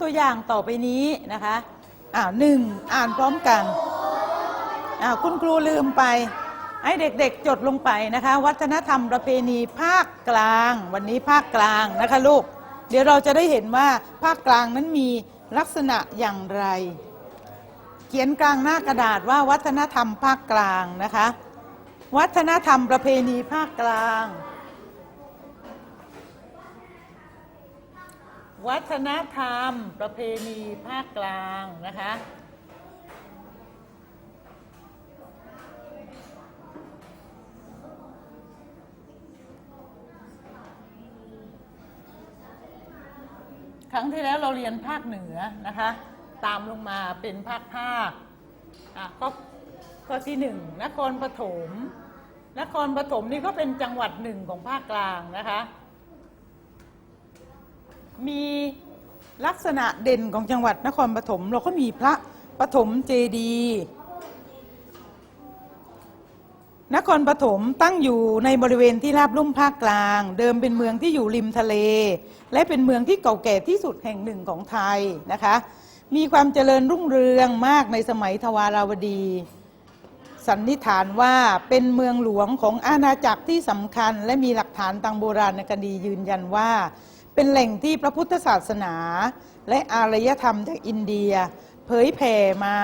ตัวอย่างต่อไปนี้นะคะอ่าหนึ่งอ่านพร้อมกันอ่าคุณครูลืมไป ให้เด็กๆจดลงไปนะคะ วัฒนธรรมประเพณีภาคกลาง วันนี้ภาคกลางนะคะลูก เดี๋ยวเราจะได้เห็นว่าภาคกลางนั้นมีลักษณะอย่างไร เขียนกลางหน้ากระดาษว่าวัฒนธรรมภาคกลางนะคะ วัฒนธรรมประเพณีภาคกลาง วัฒนธรรม ประเพณีภาคกลางนะคะ ครั้งที่แล้วเราเรียนภาคเหนือนะคะ ตามลงมาเป็นภาคภาคอะก็ข้อที่หนึ่งนครปฐมนครปฐมนี่ก็เป็นจังหวัดหนึ่งของภาคกลางนะคะ มีลักษณะเด่นของจังหวัดนครปฐมเราก็มีพระปฐมเจดีย์นครปฐมตั้งอยู่ในบริเวณที่ราบลุ่มภาคกลาง เดิมเป็นเมืองที่อยู่ริมทะเล และเป็นเมืองที่เก่าแก่ที่สุดแห่งหนึ่งของไทยนะคะ มีความเจริญรุ่งเรืองมากในสมัยทวาราวดี สันนิษฐานว่าเป็นเมืองหลวงของอาณาจักรที่สำคัญ และมีหลักฐานทางโบราณคดียืนยันว่า เป็นแหล่งที่พระพุทธศาสนา และอารยธรรมจากอินเดีย เผยแผ่มา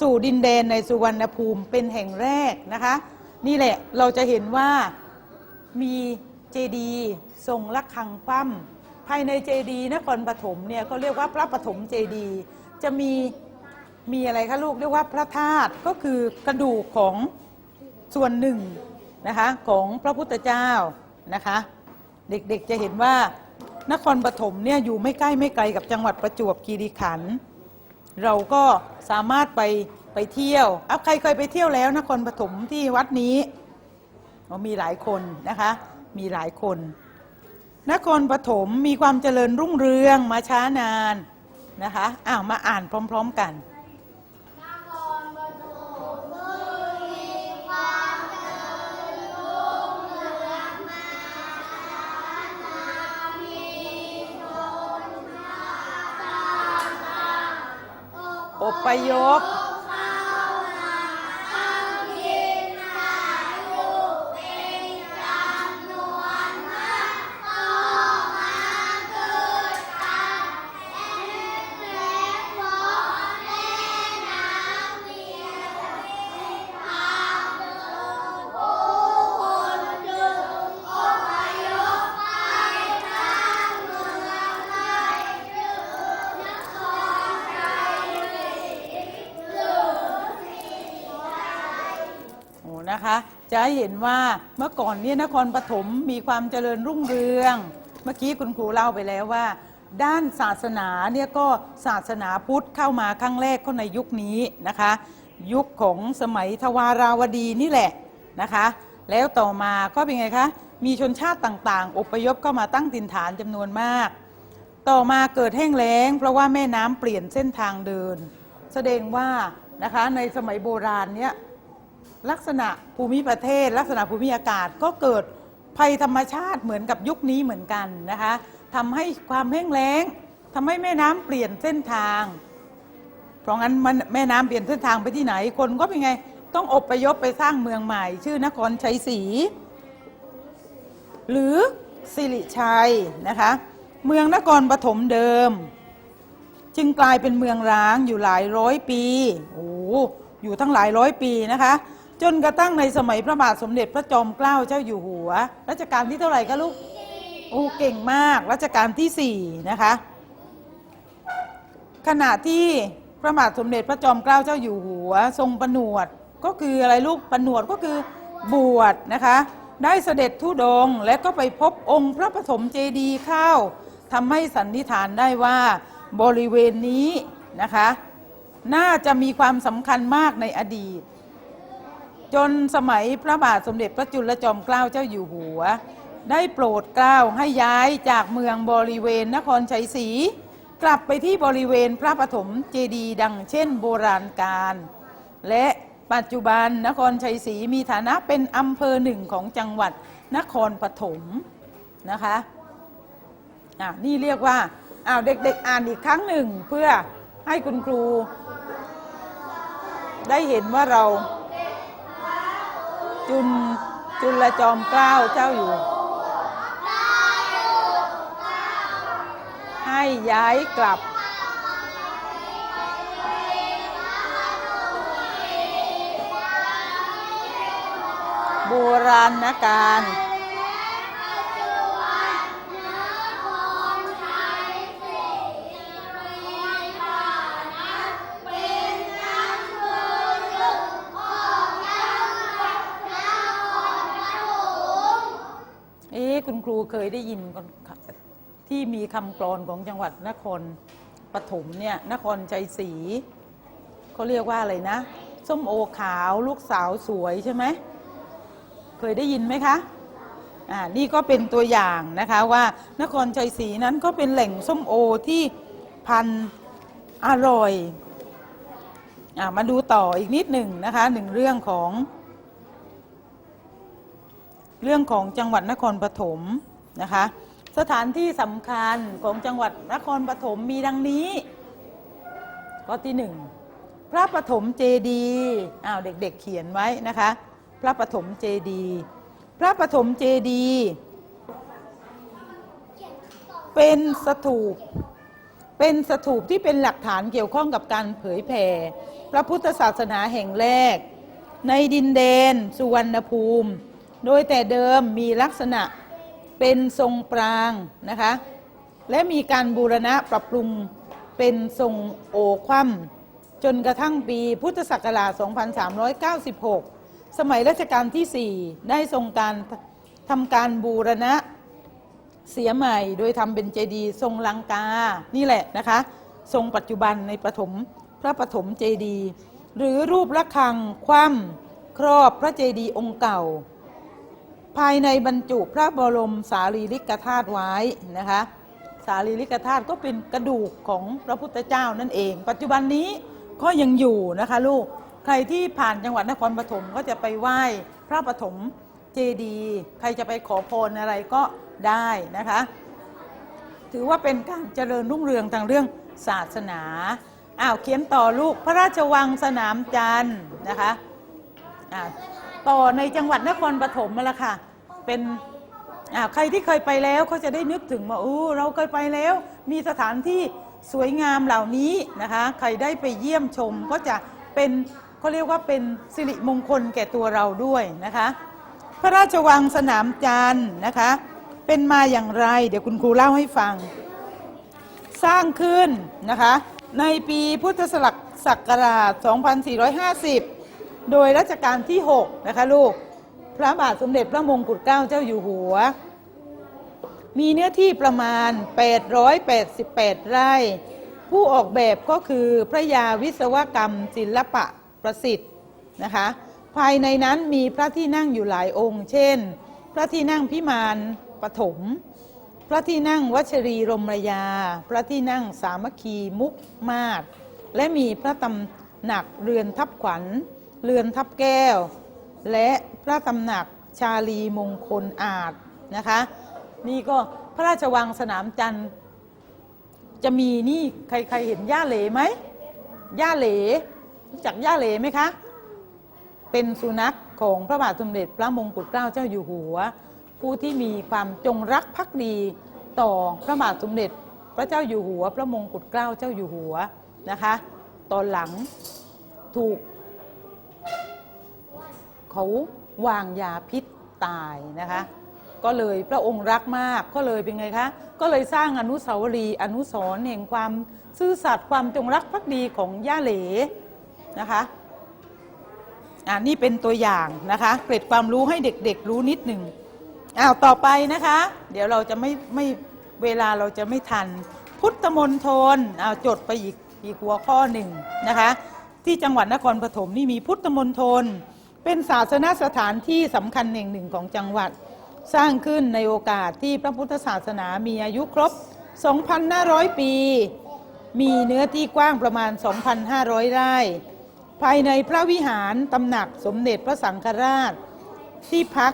สู่ดินแดนในสุวรรณภูมิเป็นแห่งแรกนะคะ นี่แหละเราจะเห็นว่ามีเจดีทรงระฆังคว่ำภายในเจดีนครปฐมเนี่ยเขาเรียกว่าพระปฐมเจดี จะมีมีอะไรคะลูกเรียกว่าพระธาตุก็คือกระดูกของส่วนหนึ่งนะคะของพระพุทธเจ้านะคะ เด็กๆจะเห็นว่า นครปฐมเนี่ยอยู่ไม่ใกล้ไม่ไกลกับจังหวัดประจวบคีรีขันธ์เราก็สามารถไปไปเที่ยวเอาใครเคยไปเที่ยวแล้วนครปฐมที่วัดนี้มีหลายคนนะคะ มีหลายคน นครปฐมมีความเจริญรุ่งเรืองมาช้านานนะคะอ้าวมาอ่านพร้อม ๆ กัน อพยก นะคะ จะให้เห็นว่าเมื่อก่อนเนี่ยนครปฐมมีความเจริญรุ่งเรือง เมื่อกี้คุณครูเล่าไปแล้วว่า ด้านศาสนาเนี่ยก็ศาสนาพุทธเข้ามาครั้งแรกก็ในยุคนี้นะคะ ยุคของสมัยทวาราวดีนี่แหละนะคะ แล้วต่อมาก็เป็นไงคะมีชนชาติต่างๆ อพยพเข้ามาตั้งถิ่นฐานจำนวนมาก ต่อมาเกิดแห้งแล้ง เพราะว่าแม่น้ำเปลี่ยนเส้นทางเดิน แสดงว่านะคะในสมัยโบราณเนี่ย ลักษณะภูมิประเทศ ลักษณะภูมิอากาศก็เกิดภัยธรรมชาติเหมือนกับยุคนี้เหมือนกันนะคะทำให้ความแห้งแล้งทำให้แม่น้ำเปลี่ยนเส้นทาง เพราะงั้นมันแม่น้ำเปลี่ยนเส้นทางไปที่ไหน คนก็เป็นไง ต้องอพยพไปสร้างเมืองใหม่ ชื่อนครชัยศรีหรือสิริชัยนะคะ เมืองนครปฐมเดิม จึงกลายเป็นเมืองร้างอยู่หลายร้อยปีโอ้อยู่ทั้งหลายร้อยปีนะคะ จนกระทั่งในสมัยพระบาทสมเด็จพระจอมเกล้าเจ้าอยู่หัว รัชกาลที่เท่าไหร่คะลูกโอ้เก่งมาก รัชกาลที่สี่นะคะ ขณะที่พระบาทสมเด็จพระจอมเกล้าเจ้าอยู่หัว ทรงประนวดก็คืออะไรลูกประนวดก็คือบวชนะคะ ได้เสด็จทุดงค์และก็ไปพบองค์พระปฐมเจดีย์เข้าทำให้สันนิษฐานได้ว่าบริเวณนี้นะคะ น่าจะมีความสำคัญมากในอดีต จนสมัยพระบาทสมเด็จพระจุลจอมเกล้าเจ้าอยู่หัว ได้โปรดเกล้าให้ย้ายจากเมืองบริเวณนครชัยศรีกลับไปที่บริเวณพระปฐมเจดีย์ดังเช่นโบราณกาลและปัจจุบันนครชัยศรีมีฐานะเป็นอำเภอหนึ่งของจังหวัดนครปฐมนะคะอะนี่เรียกว่าอ้าวเด็กๆอ่านอีกครั้งหนึ่งเพื่อให้คุณครู ได้เห็นว่าเรา จุลจุลจอมเกล้าเจ้าอยู่ ให้ย้ายกลับ โบราณการ เอ๊ะคุณครูเคยได้ยินที่มีคำกรอนของจังหวัดนครปฐมเนี่ยนครชัยศรีเขาเรียกว่าอะไรนะ ส้มโอขาวลูกสาวสวยใช่ไหมเคยได้ยินไหมคะอ่านี่ก็เป็นตัวอย่างนะคะว่านครชัยศรีนั้นก็เป็นแหล่งส้มโอที่พันอร่อยอ่ามาดูต่ออีกนิดหนึ่งนะคะหนึ่งเรื่องของ เรื่องของจังหวัดนครปฐมนะคะ สถานที่สำคัญของจังหวัดนครปฐมมีดังนี้ก็ที่หนึ่งพระปฐมเจดีอ้าวเด็กๆเขียนไว้นะคะ พระปฐมเจดีพระปฐมเจดีเป็นสถูปเป็นสถูปที่เป็นหลักฐานเกี่ยวข้องกับการเผยแผ่พระพุทธศาสนาแห่งแรก ในดินแดนสุวรรณภูมิ โดยแต่เดิมมีลักษณะเป็นทรงปรางนะคะ และมีการบูรณะปรับปรุงเป็นทรงโอคว่ำจนกระทั่งปีพุทธศักราช 2396 สมัยรัชกาลที่ 4 ได้ทรงการทำการบูรณะเสียใหม่ โดยทำเป็นเจดีย์ทรงลังกา นี่แหละนะคะ ทรงปัจจุบันในปฐมพระปฐมเจดีย์หรือรูประฆังคว่ำครอบพระเจดีย์องค์เก่า ภายในบรรจุพระบรมสารีริกธาตุไว้นะคะ สารีริกธาตุก็เป็นกระดูกของพระพุทธเจ้านั่นเอง ปัจจุบันนี้ก็ยังอยู่นะคะลูก ใครที่ผ่านจังหวัดนครปฐมก็จะไปไหว้พระปฐมเจดีย์ใครจะไปขอพรอะไรก็ได้นะคะ ถือว่าเป็นการเจริญรุ่งเรืองทางเรื่องศาสนาอ้าวเขียนต่อลูกพระราชวังสนามจันทร์นะคะอ่า ต่อในจังหวัดนครปฐมมาละค่ะ เป็นใครที่เคยไปแล้วเขาจะได้นึกถึงว่าโอ้เราเคยไปแล้ว มีสถานที่สวยงามเหล่านี้นะคะ ใครได้ไปเยี่ยมชมก็จะเป็นเขาเรียกว่าเป็นสิริมงคลแก่ตัวเราด้วยนะคะ พระราชวังสนามจันทร์นะคะ เป็นมาอย่างไร เดี๋ยวคุณครูเล่าให้ฟัง สร้างขึ้นนะคะ ในปีพุทธศักราช 2450 โดยรัชกาลที่ 6 นะคะลูก พระบาทสมเด็จพระมงกุฎเกล้าเจ้าอยู่หัว มีเนื้อที่ประมาณ 888 ไร่ ผู้ออกแบบก็คือพระยาวิศวกรรมศิลปะประสิทธิ์นะคะ ภายในนั้นมีพระที่นั่งอยู่หลายองค์ เช่น พระที่นั่งพิมานปฐม พระที่นั่งวัชรีรมรยา พระที่นั่งสามัคคีมุกมาศและมีพระตำหนักเรือนทับขวัญ เรือนทับแก้ว และพระตำหนักชาลีมงคลอาจนะคะ นี่ก็พระราชวังสนามจันทร์จะมีนี่ใครใครเห็นย่าเหลไหมย่าเหลรู้จักย่าเหลไหมคะ เป็นสุนัขของพระบาทสมเด็จพระมงกุฎเกล้าเจ้าอยู่หัว ผู้ที่มีความจงรักภักดีต่อพระบาทสมเด็จพระเจ้าอยู่หัว พระมงกุฎเกล้าเจ้าอยู่หัวนะคะ ตอนหลังถูก เขาวางยาพิษตายนะคะ ก็เลยพระองค์รักมากก็เลยเป็นไงคะ ก็เลยสร้างอนุสาวรีย์อนุสรณ์แห่งความซื่อสัตย์ความจงรักภักดีของย่าเหลนะคะอ่านี่เป็นตัวอย่างนะคะเกร็ดความรู้ให้เด็กๆรู้นิดหนึ่งอ้าวต่อไปนะคะ เดี๋ยวเราจะไม่ไม่เวลาเราจะไม่ทัน พุทธมณฑลอ้าวจดไปอีกอีกหัวข้อหนึ่งนะคะ ที่จังหวัดนครปฐมนี่มีพุทธมณฑล เป็นศาสนสถานที่สำคัญแห่งหนึ่งของจังหวัด สร้างขึ้นในโอกาสที่พระพุทธศาสนามีอายุครบ 2,500 ปี มีเนื้อที่กว้างประมาณ 2,500 ไร่ ภายในพระวิหารตำหนักสมเด็จพระสังฆราช ที่พัก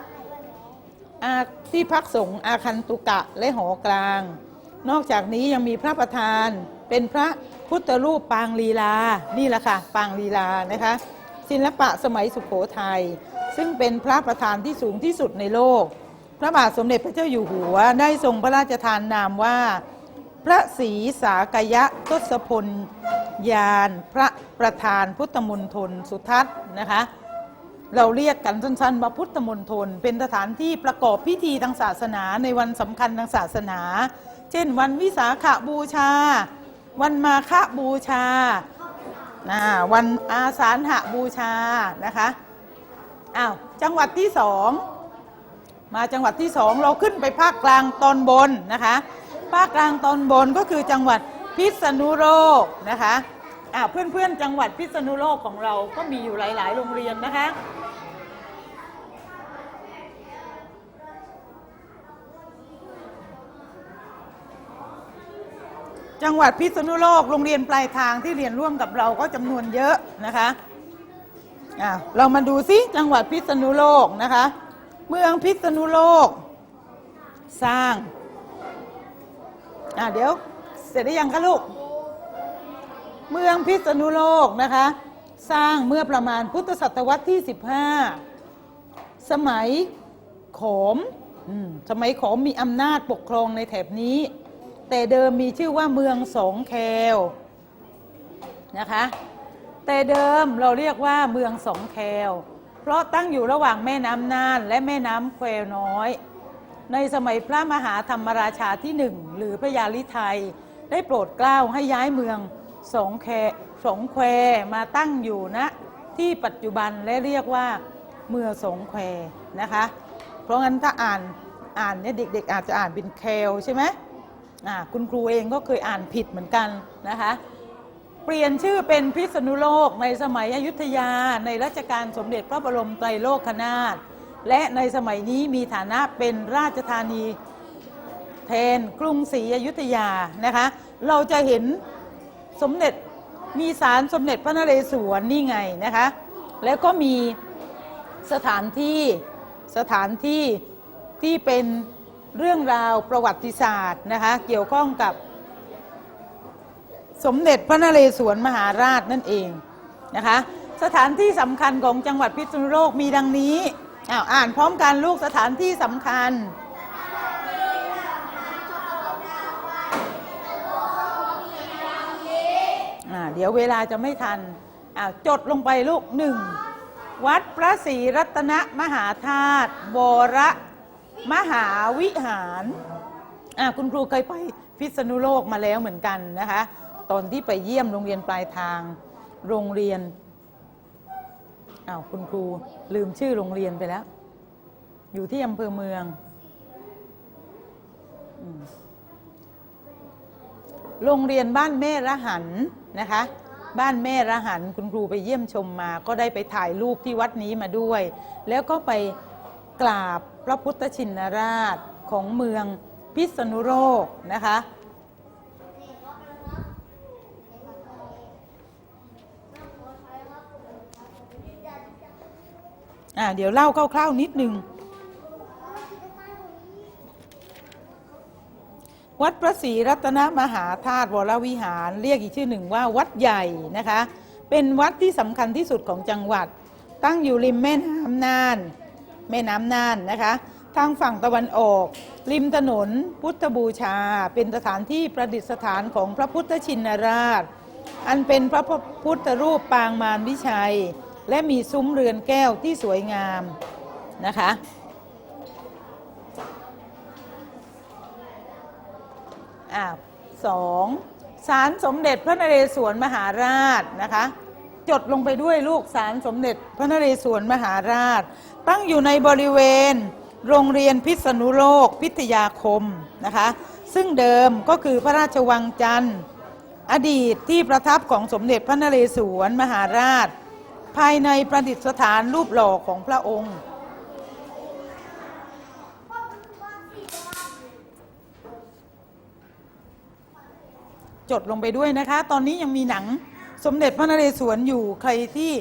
ที่พักสงฆ์อาคันตุกะและหอกลาง นอกจากนี้ยังมีพระประธานเป็นพระพุทธรูปปางลีลา นี่แหละค่ะ ปางลีลานะคะ ศิลปะสมัยสุขโขทัยซึ่งเป็นพระประธานที่สูงที่สุดในโลก พระบาทสมเด็จพระเจ้าอยู่หัวได้ทรงพระราชทานนามว่า พระศรีสากยะทศพลยานพระประธานพุทธมณฑลสุทัศน์นะคะเราเรียกกันสั้นๆว่าพุทธมณฑลเป็นสถานที่ประกอบพิธีทางศาสนาในวันสำคัญทางศาสนา เช่น วันวิสาขบูชา วันมาฆบูชา นะวันอาสาฬหบูชานะคะอ้าวจังหวัดที่สองมาจังหวัดที่สองเราขึ้นไปภาคกลางตอนบนนะคะภาคกลางตอนบนก็คือจังหวัดพิษณุโลกนะคะอ่าเพื่อนๆจังหวัดพิษณุโลกของเราก็มีอยู่หลาย ๆ โรงเรียนนะคะ จังหวัดพิษณุโลกโรงเรียนปลายทางที่เรียนร่วมกับเราก็จำนวนเยอะนะคะอะเรามาดูซิจังหวัดพิษณุโลกนะคะ เมืองพิษณุโลก สร้างอะเดี๋ยวเสร็จหรือยังคะลูก เมืองพิษณุโลกนะคะ สร้างเมื่อประมาณพุทธศตวรรษที่ 15 สมัยขอมอมสมัยขอมมีอำนาจปกครองในแถบนี้ แต่เดิมมีชื่อว่าเมืองสองแคลนะคะ แต่เดิมเราเรียกว่าเมืองสองแคลเพราะตั้งอยู่ระหว่างแม่น้ำน่านและแม่น้ำแควน้อย ในสมัยพระมหาธรรมราชาที่หนึ่งหรือพระยาลิไทยได้โปรดเกล้าให้ย้ายเมืองสองแคสองแควมาตั้งอยู่ณที่ปัจจุบันและเรียกว่าเมืองสงแควนะคะ เพราะงั้นถ้าอ่านอ่านเนี่ยเด็กๆอาจจะอ่านเป็นแคลใช่ไหม คุณครูเองก็เคยอ่านผิดเหมือนกันนะคะเปลี่ยนชื่อเป็นพิษณุโลกในสมัยอยุธยา ในรัชกาลสมเด็จพระบรมไตรโลกนาถและในสมัยนี้มีฐานะเป็นราชธานีแทนกรุงศรีอยุธยานะคะเราจะเห็นสมเด็จมีศาลสมเด็จพระนเรศวรนี่ไงนะคะแล้วก็มีสถานที่สถานที่ที่เป็น เรื่องราวประวัติศาสตร์นะคะเกี่ยวข้องกับ สมเด็จพระนเรศวรมหาราชนั่นเองนะคะสถานที่สำคัญของจังหวัดพิษณุโลกมีดังนี้อ้าวอ่านพร้อมกันลูกสถานที่สำคัญเดี๋ยวเวลาจะไม่ทันอ้าวจดลงไปลูกหนึ่ง วัดพระศรีรัตนมหาธาตุวร มหาวิหารอ่าคุณครูเคยไปพิษณุโลกมาแล้วเหมือนกันนะคะ ตอนที่ไปเยี่ยมโรงเรียนปลายทาง โรงเรียนอ้าวคุณครูลืมชื่อโรงเรียนไปแล้ว อยู่ที่อำเภอเมืองโรงเรียนบ้านแม่ระหันนะคะ บ้านแม่ระหันคุณครูไปเยี่ยมชมมา ก็ได้ไปถ่ายรูปที่วัดนี้มาด้วย แล้วก็ไป กราบพระพุทธชินราชของเมืองพิษณุโลกนะคะอ่าเดี๋ยวเล่าคร่าวๆนิดนึง วัดพระศรีรัตนมหาธาตุวรวิหาร เรียกอีกชื่อหนึ่งว่าวัดใหญ่นะคะ เป็นวัดที่สำคัญที่สุดของจังหวัด ตั้งอยู่ริมแม่น้ำน่าน แม่น้ำน่านนะคะ ทางฝั่งตะวันออก ริมถนนพุทธบูชา เป็นสถานที่ประดิษฐานของพระพุทธชินราช อันเป็นพระพุทธรูปปางมารวิชัย และมีซุ้มเรือนแก้วที่สวยงามนะคะอ่าสองศาลสมเด็จพระนเรศวรมหาราชนะคะ จดลงไปด้วยลูกศาลสมเด็จพระนเรศวรมหาราช ตั้งอยู่ในบริเวณ โรงเรียนพิษณุโลกพิทยาคมนะคะ ซึ่งเดิมก็คือพระราชวังจันทร์ อดีตที่ประทับของสมเด็จพระนเรศวรมหาราช ภายในประดิษฐานรูปหล่อของพระองค์จดลงไปด้วยนะคะ ตอนนี้ยังมีหนัง สมเด็จพระนเรศวรอยู่ใครที่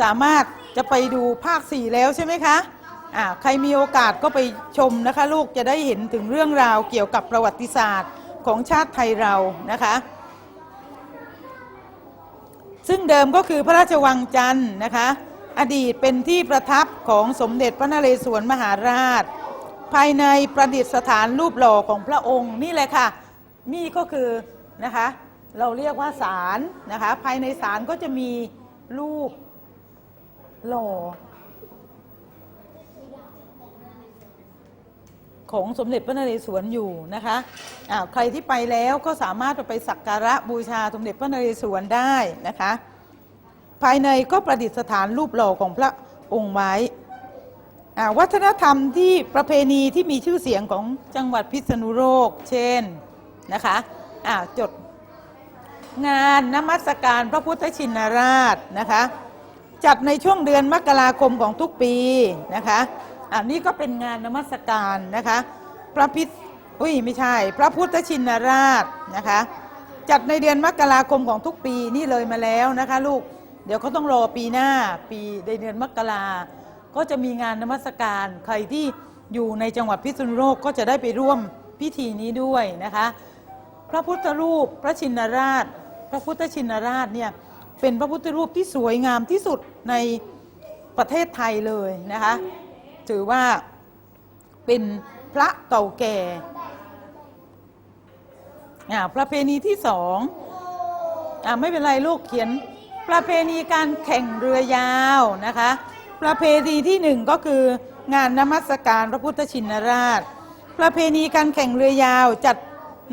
สามารถจะไปดูภาคสี่แล้วใช่ไหมคะอ่าใครมีโอกาสก็ไปชมนะคะลูกจะได้เห็นถึงเรื่องราวเกี่ยวกับประวัติศาสตร์ของชาติไทยเรานะคะซึ่งเดิมก็คือพระราชวังจันทร์นะคะ อดีตเป็นที่ประทับของสมเด็จพระนเรศวรมหาราช ภายในประดิษฐานรูปหล่อของพระองค์นี่แหละค่ะ นี่ก็คือนะคะ เราเรียกว่าศาลนะคะ ภายในศาลก็จะมีรูปหล่อของสมเด็จพระนเรศวรอยู่นะคะอ่าใครที่ไปแล้วก็สามารถไปสักการะบูชาสมเด็จพระนเรศวรได้นะคะ ภายในก็ประดิษฐานรูปหล่อของพระองค์ไว้อ่าวัฒนธรรมที่ประเพณีที่มีชื่อเสียงของจังหวัดพิษณุโลกเช่นนะคะอ่าจด งานนมัสการพระพุทธชินราชนะคะ จัดในช่วงเดือนมกราคมของทุกปีนะคะอันนี้ก็เป็นงานนมัสการนะคะ พระพิษอุ้ยไม่ใช่ พระพุทธชินราชนะคะ จัดในเดือนมกราคมของทุกปีนี่เลยมาแล้วนะคะ ลูกเดี๋ยวเขาต้องรอปีหน้าปีในเดือนมกราก็จะมีงานนมัสการใครที่อยู่ในจังหวัดพิษณุโลกก็จะได้ไปร่วมพิธีนี้ด้วยนะคะ พระพุทธรูปพระชินราช พระพุทธชินราชเนี่ยเป็นพระพุทธรูปที่สวยงามที่สุดในประเทศไทยเลยนะคะถือว่าเป็นพระเก่าแก่อ่าประเพณีที่สองอไม่เป็นไรลูกเขียนประเพณีการแข่งเรือยาวนะคะ ประเพณีที่หนึ่งก็คืองานนมัสการพระพุทธชินราช ประเพณีการแข่งเรือยาวจัด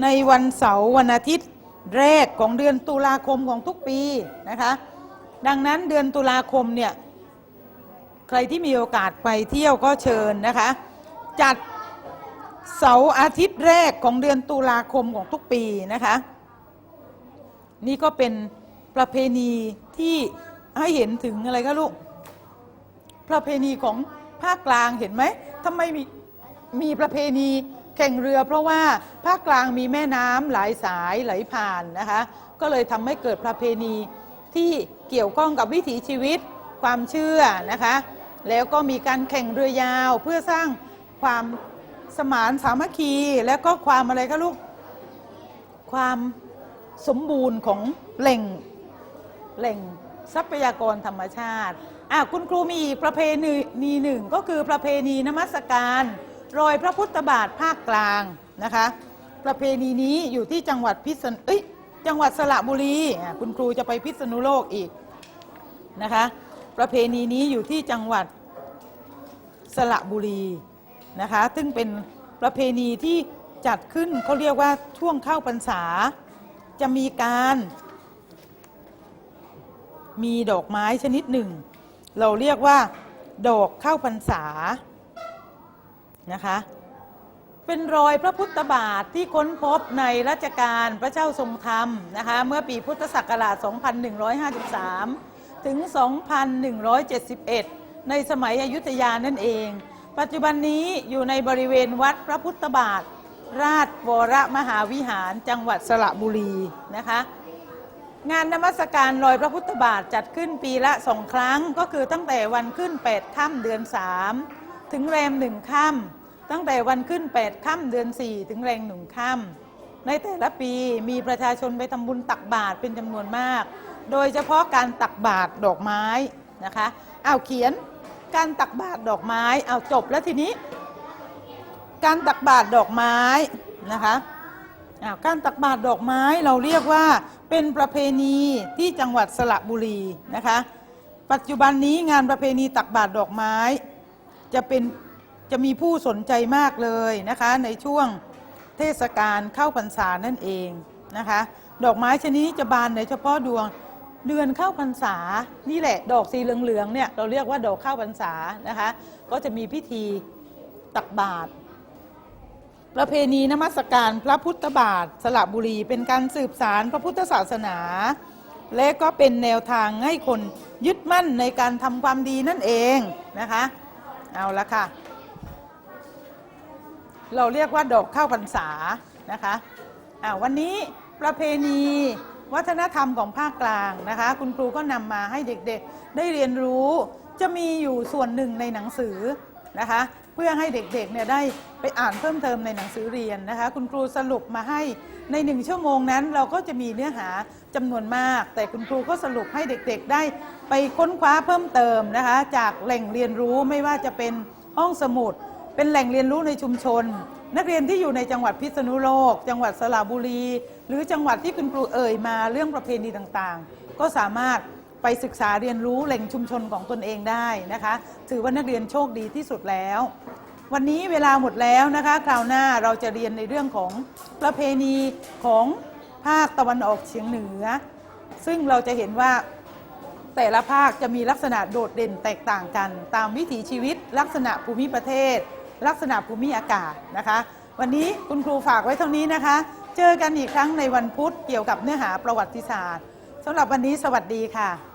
ในวันเสาร์วันอาทิตย์ แรกของเดือนตุลาคมของทุกปีนะคะ ดังนั้นเดือนตุลาคมเนี่ยใครที่มีโอกาสไปเที่ยวก็เชิญนะคะ จัดเสาร์อาทิตย์แรกของเดือนตุลาคมของทุกปีนะคะ นี่ก็เป็นประเพณีที่ให้เห็นถึงอะไรก็ลูก ประเพณีของภาคกลางเห็นไหมทำไมมีมีประเพณี แข่งเรือเพราะว่าภาคกลางมีแม่น้ำหลายสายไหลผ่านนะคะ ก็เลยทำให้เกิดประเพณีที่เกี่ยวข้องกับวิถีชีวิตความเชื่อนะคะ แล้วก็มีการแข่งเรือยาวเพื่อสร้างความสมานสามัคคี แล้วก็ความอะไรก็ลูก ความสมบูรณ์ของแหล่งแหล่งทรัพยากรธรรมชาติอะคุณครูมีอีกประเพณีหนึ่งก็คือประเพณีนมัสการ รอยพระพุทธบาทภาคกลางนะคะ ประเพณีนี้อยู่ที่จังหวัดพิษณุเอ้ยจังหวัดสระบุรีคุณครูจะไปพิษณุโลกอีกนะคะ ประเพณีนี้อยู่ที่จังหวัดสระบุรีนะคะ ซึ่งเป็นประเพณีที่จัดขึ้นเขาเรียกว่าช่วงเข้าพรรษา จะมีการ มีดอกไม้ชนิดหนึ่ง เราเรียกว่า ดอกข้าวพรรษา นะคะ เป็นรอยพระพุทธบาทที่ค้นพบในรัชกาลพระเจ้าทรงธรรมนะคะ เมื่อปีพุทธศักราช 2153 ถึง 2171 ในสมัยอยุธยานั่นเอง ปัจจุบันนี้อยู่ในบริเวณวัดพระพุทธบาท ราชวรมหาวิหารจังหวัดสระบุรีนะคะงานนมัสการรอยพระพุทธบาทจัดขึ้นปีละสองครั้งก็คือตั้งแต่วันขึ้น 8 ค่ำเดือน 3 ถึงแรมหนึ่งค่ำ ตั้งแต่วันขึ้น 8ค่ำเดือน 4 ถึงแรงหนึ่งค่ำในแต่ละปีมีประชาชนไปทำบุญตักบาตรเป็นจำนวนมาก โดยเฉพาะการตักบาตรดอกไม้นะคะเอาเขียนการตักบาตรดอกไม้เอาจบแล้วทีนี้ การตักบาตรดอกไม้นะคะาการตักบาตรดอกไม้เราเรียกว่าเป็นประเพณีที่จังหวัดสระบุรีนะคะ ปัจจุบันนี้งานประเพณีตักบาตรดอกไม้ จะเป็น จะมีผู้สนใจมากเลยนะคะ ในช่วงเทศกาลเข้าพรรษานั่นเองนะคะ ดอกไม้ชนิดนี้จะบานในเฉพาะดวงเดือนเข้าพรรษานี่แหละ ดอกสีเหลืองๆเนี่ยเราเรียกว่าดอกเข้าพรรษานะคะ ก็จะมีพิธีตักบาตรประเพณีนมัสการพระพุทธบาทสระบุรีเป็นการสืบสารพระพุทธศาสนา และก็เป็นแนวทางให้คนยึดมั่นในการทำความดีนั่นเองนะคะ เอาละค่ะ เราเรียกว่าดอกข้าวพรรษานะคะอ่าวันนี้ประเพณีวัฒนธรรมของภาคกลางนะคะ คุณครูก็นำมาให้เด็กๆ ได้เรียนรู้จะมีอยู่ส่วนหนึ่งในหนังสือนะคะ เพื่อให้เด็กๆเนี่ยได้ไปอ่านเพิ่มเติมในหนังสือเรียนนะคะ คุณครูสรุปมาให้ในหนึ่งชั่วโมงนั้น เราก็จะมีเนื้อหาจำนวนมาก แต่คุณครูก็สรุปให้เด็กๆ ได้ไปค้นคว้าเพิ่มเติมนะคะ จากแหล่งเรียนรู้ไม่ว่าจะเป็นห้องสมุด เป็นแหล่งเรียนรู้ในชุมชน นักเรียนที่อยู่ในจังหวัดพิษณุโลก จังหวัดสระบุรี หรือจังหวัดที่คุณครูเอ่ยมาเรื่องประเพณีต่างๆ ก็สามารถไปศึกษาเรียนรู้แหล่งชุมชนของตนเองได้นะคะ ถือว่านักเรียนโชคดีที่สุดแล้ว วันนี้เวลาหมดแล้วนะคะ คราวหน้าเราจะเรียนในเรื่องของประเพณีของภาคตะวันออกเฉียงเหนือ ซึ่งเราจะเห็นว่าแต่ละภาคจะมีลักษณะโดดเด่นแตกต่างกัน ตามวิถีชีวิตลักษณะภูมิประเทศ ลักษณะภูมิอากาศนะคะ วันนี้คุณครูฝากไว้เท่านี้นะคะ เจอกันอีกครั้งในวันพุธเกี่ยวกับเนื้อหาประวัติศาสตร์สำหรับวันนี้สวัสดีค่ะ